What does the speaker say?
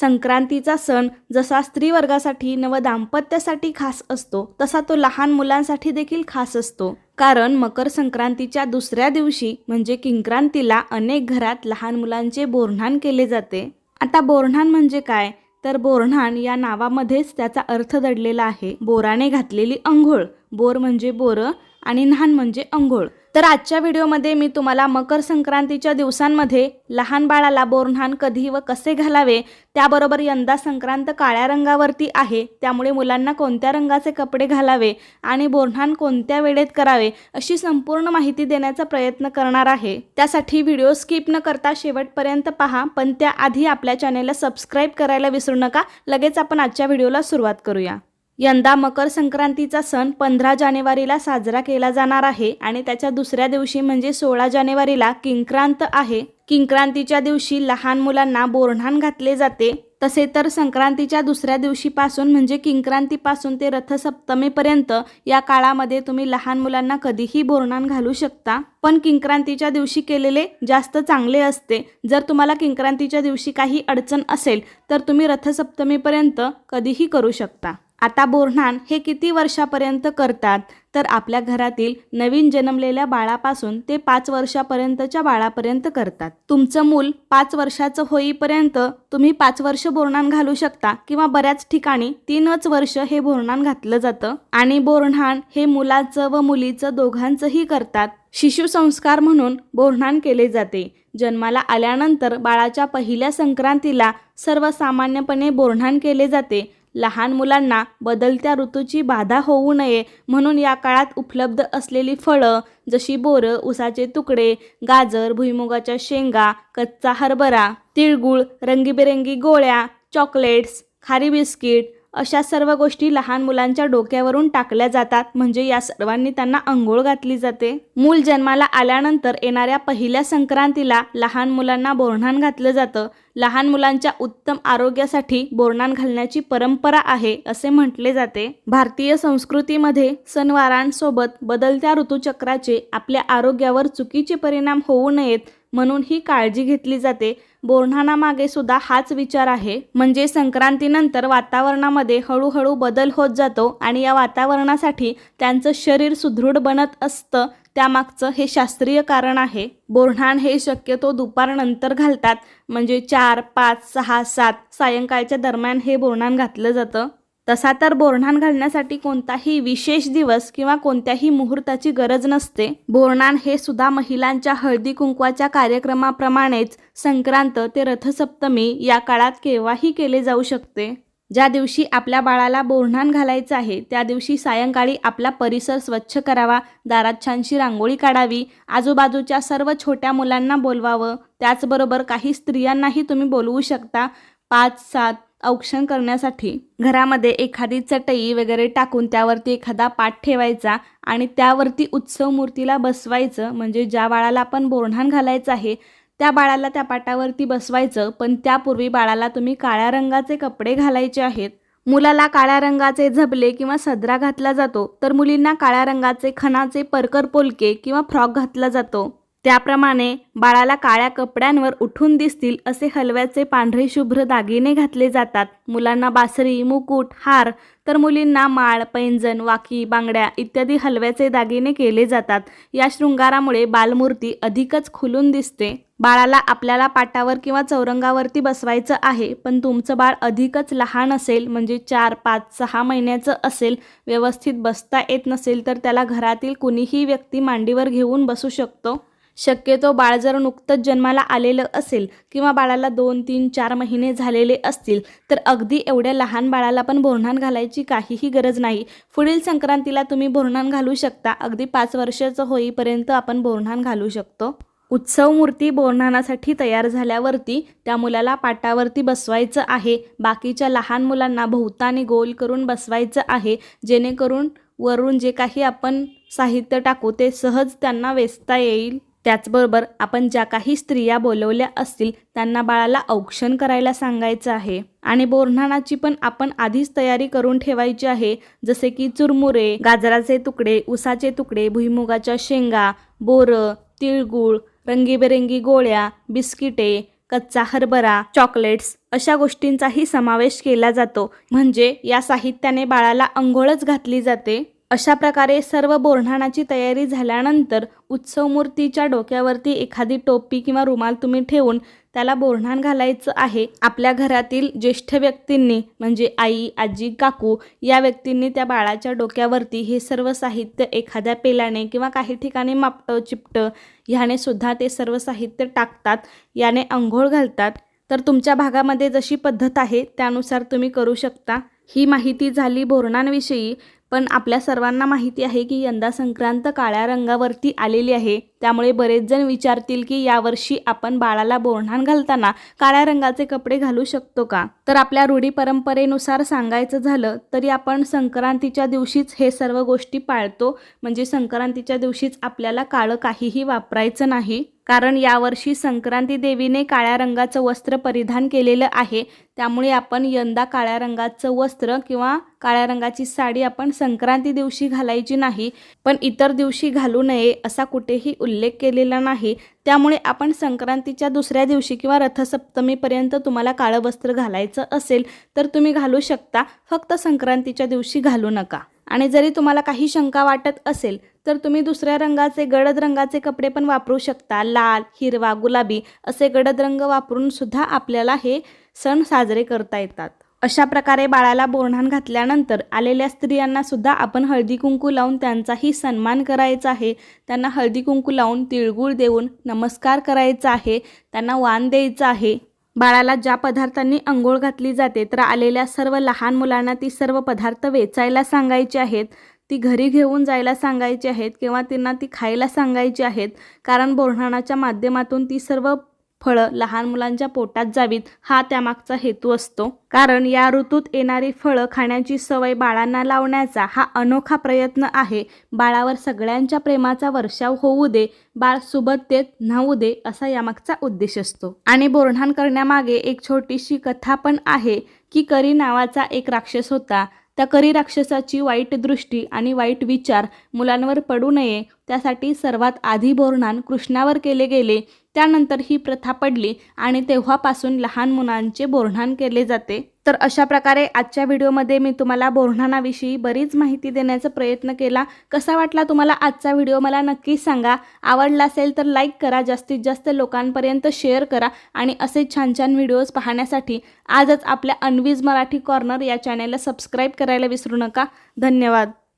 संक्रांतीचा सण जसा स्त्री वर्गासाठी नव खास असतो तसा तो लहान मुलांसाठी देखील खास असतो. कारण मकर संक्रांतीच्या दुसऱ्या दिवशी म्हणजे किंक्रांतीला अनेक घरात लहान मुलांचे बोरन्हाण केले जाते. आता बोरन्हाण म्हणजे काय? तर बोरन्हाण या नावामध्येच त्याचा अर्थ दडलेला आहे. बोराने घातलेली अंघोळ. बोर म्हणजे बोरं आणि न्हाण म्हणजे अंघोळ. तर आजच्या व्हिडिओमध्ये मी तुम्हाला मकर संक्रांतीच्या दिवसांमध्ये लहान बाळाला बोरन्हाण कधी व कसे घालावे त्याबरोबर यंदा संक्रांत काळ्या रंगावरती आहे त्यामुळे मुलांना कोणत्या रंगाचे कपडे घालावे आणि बोरन्हाण कोणत्या वेळेत करावे अशी संपूर्ण माहिती देण्याचा प्रयत्न करणार आहे. त्यासाठी व्हिडिओ स्किप न करता शेवटपर्यंत पहा पण त्याआधी आपल्या चॅनेलला सबस्क्राईब करायला विसरू नका. लगेच आपण आजच्या व्हिडिओला सुरुवात करूया. यंदा मकर संक्रांतीचा सण पंधरा जानेवारीला साजरा केला जाणार आहे आणि त्याच्या दुसऱ्या दिवशी म्हणजे सोळा जानेवारीला किंक्रांत आहे. किंक्रांतीच्या दिवशी लहान मुलांना बोरणान घातले जाते. तसे तर संक्रांतीच्या दुसऱ्या दिवशीपासून म्हणजे किंक्रांतीपासून ते रथसप्तमीपर्यंत या काळामध्ये तुम्ही लहान मुलांना कधीही बोरणान घालू शकता. पण किंक्रांतीच्या दिवशी केलेले जास्त चांगले असते. जर तुम्हाला किंक्रांतीच्या दिवशी काही अडचण असेल तर तुम्ही रथसप्तमीपर्यंत कधीही करू शकता. आता बोरन्हाण हे किती वर्षापर्यंत करतात? तर आपल्या घरातील नवीन जन्मलेल्या बाळापासून ते पाच वर्षापर्यंतच्या बाळापर्यंत करतात. तुमचं मूल पाच वर्षाचं होईपर्यंत तुम्ही पाच वर्ष बोरणान घालू शकता किंवा बऱ्याच ठिकाणी तीनच वर्ष हे बोरणान घातलं जातं. आणि बोरणान हे मुलाचं व मुलीचं दोघांचंही करतात. शिशुसंस्कार म्हणून बोरणान केले जाते. जन्माला आल्यानंतर बाळाच्या पहिल्या संक्रांतीला सर्वसामान्यपणे बोरणान केले जाते. लहान मुलांना बदलत्या ऋतूची बाधा होऊ नये म्हणून या काळात उपलब्ध असलेली फळं जशी बोरं उसाचे तुकडे गाजर भुईमुगाच्या शेंगा कच्चा हरभरा तिळगुळ रंगीबेरंगी गोळ्या चॉकलेट्स खारी बिस्किट अशा सर्व गोष्टी लहान मुलांच्या डोक्यावरून टाकल्या जातात. म्हणजे या सर्वांनी त्यांना अंघोळ घातली जाते. मूल जन्माला आल्यानंतर येणाऱ्या पहिल्या संक्रांतीला लहान मुलांना बोरणान घातलं जातं. लहान मुलांच्या उत्तम आरोग्यासाठी बोरणान घालण्याची परंपरा आहे असे म्हटले जाते. भारतीय संस्कृतीमध्ये सणवारांसोबत बदलत्या ऋतूचक्राचे आपल्या आरोग्यावर चुकीचे परिणाम होऊ नयेत म्हणून ही काळजी घेतली जाते. बोरन्हाणामागे सुद्धा हाच विचार आहे. म्हणजे संक्रांतीनंतर वातावरणामध्ये हळूहळू बदल होत जातो आणि या वातावरणासाठी त्यांचं शरीर सुदृढ बनत असतं त्यामागचं हे शास्त्रीय कारण आहे. बोरणाण हे शक्यतो दुपारनंतर घालतात. म्हणजे चार पाच सहा सात सायंकाळच्या दरम्यान हे बोरणाण घातलं जातं. तसा तर बोरणान घालण्यासाठी कोणताही विशेष दिवस किंवा कोणत्याही मुहूर्ताची गरज नसते. बोरणान हे सुद्धा महिलांच्या हळदी कुंकवाच्या कार्यक्रमाप्रमाणेच संक्रांत ते रथसप्तमी या काळात केव्हाही केले जाऊ शकते. ज्या दिवशी आपल्या बाळाला बोरणान घालायचं आहे त्या दिवशी सायंकाळी आपला परिसर स्वच्छ करावा दारात छानशी रांगोळी काढावी आजूबाजूच्या सर्व छोट्या मुलांना बोलवावं त्याचबरोबर काही स्त्रियांनाही तुम्ही बोलवू शकता. पाच सात औक्षण करण्यासाठी घरामध्ये एखादी चटई वगैरे टाकून त्यावरती एखादा पाट ठेवायचा आणि त्यावरती उत्सव मूर्तीला बसवायचं म्हणजे ज्या बाळाला आपण बोरणान घालायचं आहे त्या बाळाला त्या पाटावरती बसवायचं. पण त्यापूर्वी बाळाला तुम्ही काळ्या रंगाचे कपडे घालायचे आहेत. मुलाला काळ्या रंगाचे झबले किंवा सदरा घातला जातो तर मुलींना काळ्या रंगाचे खणाचे परकर पोलके किंवा फ्रॉक घातला जातो. त्याप्रमाणे बाळाला काळ्या कपड्यांवर उठून दिसतील असे हलव्याचे पांढरे शुभ्र दागिने घातले जातात. मुलांना बासरी मुकुट हार तर मुलींना माळ पैंजण वाकी बांगड्या इत्यादी हलव्याचे दागिने केले जातात. या शृंगारामुळे बालमूर्ती अधिकच खुलून दिसते. बाळाला आपल्याला पाटावर किंवा चौरंगावरती बसवायचं आहे पण तुमचं बाळ अधिकच लहान असेल म्हणजे चार पाच सहा महिन्याचं असेल व्यवस्थित बसता येत नसेल तर त्याला घरातील कुणीही व्यक्ती मांडीवर घेऊन बसू शकतो. शक्यतो बाळ जर नुकतंच जन्माला आलेलं असेल किंवा बाळाला दोन तीन चार महिने झालेले असतील तर अगदी एवढ्या लहान बाळाला पण बोरन्हाण घालायची काहीही गरज नाही. पुढील संक्रांतीला तुम्ही बोरन्हाण घालू शकता. अगदी पाच वर्षाचं होईपर्यंत आपण बोरन्हाण घालू शकतो. उत्सव मूर्ती बोरणानासाठी तयार झाल्यावरती त्या मुलाला पाटावरती बसवायचं आहे. बाकीच्या लहान मुलांना भोवतानी गोल करून बसवायचं आहे. जेणेकरून वरून जे काही आपण साहित्य टाकू ते सहज त्यांना वेचता येईल. त्याचबरोबर आपण ज्या काही स्त्रिया बोलवल्या असतील त्यांना बाळाला औक्षण करायला सांगायचं आहे. आणि बोरणाणाची पण आपण आधीच तयारी करून ठेवायची आहे जसे की चुरमुरे गाजराचे तुकडे उसाचे तुकडे भुईमुगाच्या शेंगा बोरं तिळगुळ रंगीबेरंगी गोळ्या बिस्किटे कच्चा हरभरा चॉकलेट्स अशा गोष्टींचाही समावेश केला जातो. म्हणजे या साहित्याने बाळाला अंघोळच घातली जाते. अशा प्रकारे सर्व बोरणाणाची तयारी झाल्यानंतर उत्सव मूर्तीच्या डोक्यावरती एखादी टोपी किंवा रुमाल तुम्ही ठेवून त्याला बोरणाण घालायचं आहे. आपल्या घरातील ज्येष्ठ व्यक्तींनी म्हणजे आई आजी काकू या व्यक्तींनी त्या बाळाच्या डोक्यावरती हे सर्व साहित्य एखाद्या पेल्याने किंवा काही ठिकाणी मापटं चिपटं ह्याने सुद्धा ते सर्व साहित्य टाकतात याने अंघोळ घालतात. तर तुमच्या भागामध्ये जशी पद्धत आहे त्यानुसार तुम्ही करू शकता. ही माहिती झाली बोरणांविषयी पण आपल्या सर्वांना माहिती आहे की यंदा संक्रांत काळ्या रंगावरती आलेली आहे. त्यामुळे बरेच जण विचारतील की यावर्षी आपण बाळाला बोरणान घालताना काळ्या रंगाचे कपडे घालू शकतो का? तर आपल्या रूढी परंपरेनुसार सांगायचं झालं तरी आपण संक्रांतीच्या दिवशीच हे सर्व गोष्टी पाळतो. म्हणजे संक्रांतीच्या दिवशीच आपल्याला काळं काहीही वापरायचं नाही. कारण यावर्षी संक्रांती देवीने काळ्या रंगाचं वस्त्र परिधान केलेलं आहे. त्यामुळे आपण यंदा काळ्या रंगाचं वस्त्र किंवा काळ्या रंगाची साडी आपण संक्रांती दिवशी घालायची नाही. पण इतर दिवशी घालू नये असा कुठेही उल्लेख केलेला नाही. त्यामुळे आपण संक्रांतीच्या दुसऱ्या दिवशी किंवा रथसप्तमीपर्यंत तुम्हाला काळं वस्त्र घालायचं असेल तर तुम्ही घालू शकता. फक्त संक्रांतीच्या दिवशी घालू नका. आणि जरी तुम्हाला काही शंका वाटत असेल तर तुम्ही दुसऱ्या रंगाचे गडद रंगाचे कपडे पण वापरू शकता. लाल हिरवा गुलाबी असे गडद रंग वापरून सुद्धा आपल्याला हे सण साजरे करता येतात. अशा प्रकारे बाळाला बोरणान घातल्यानंतर आलेल्या स्त्रियांना सुद्धा आपण हळदी कुंकू लावून त्यांचाही सन्मान करायचा आहे. त्यांना हळदी कुंकू लावून तिळगुळ देऊन नमस्कार करायचा आहे. त्यांना वाण द्यायचं आहे. बाळाला ज्या पदार्थांनी अंघोळ घातली जाते तर आलेल्या सर्व लहान मुलांना ती सर्व पदार्थ वेचायला सांगायचे आहेत. ती घरी घेऊन जायला सांगायची आहेत किंवा त्यांना ती खायला सांगायची आहेत. कारण बोरणाच्या माध्यमातून ती सर्व फळं लहान मुलांच्या पोटात जावीत हा त्यामागचा हेतू असतो. कारण या ऋतूत येणारी फळं खाण्याची सवय बाळांना लावण्याचा हा अनोखा प्रयत्न आहे. बाळावर सगळ्यांच्या प्रेमाचा वर्षाव होऊ दे बाळ सुबत्तेत न्हावू दे असा यामागचा उद्देश असतो. आणि बोरणान करण्यामागे एक छोटीशी कथा पण आहे की करी नावाचा एक राक्षस होता. त्या करी राक्षसाची वाईट दृष्टी आणि वाईट विचार मुलांवर पडू नये त्यासाठी सर्वात आधी बोरणान कृष्णावर केले गेले त्यानंतर ही प्रथा पडली आणि तेव्हापासून लहान मुलांचे बोरणान केले जाते. तर अशा प्रकारे आजच्या व्हिडिओमध्ये मी तुम्हाला बोरणानाविषयी बरीच माहिती देण्याचा प्रयत्न केला. कसा वाटला तुम्हाला आजचा व्हिडिओ मला नक्कीच सांगा. आवडला असेल तर लाईक करा जास्तीत जास्त लोकांपर्यंत शेअर करा आणि असे छान छान व्हिडिओज पाहण्यासाठी आजच आपल्या अनवीज मराठी कॉर्नर या चॅनेलला सबस्क्राईब करायला विसरू नका. धन्यवाद.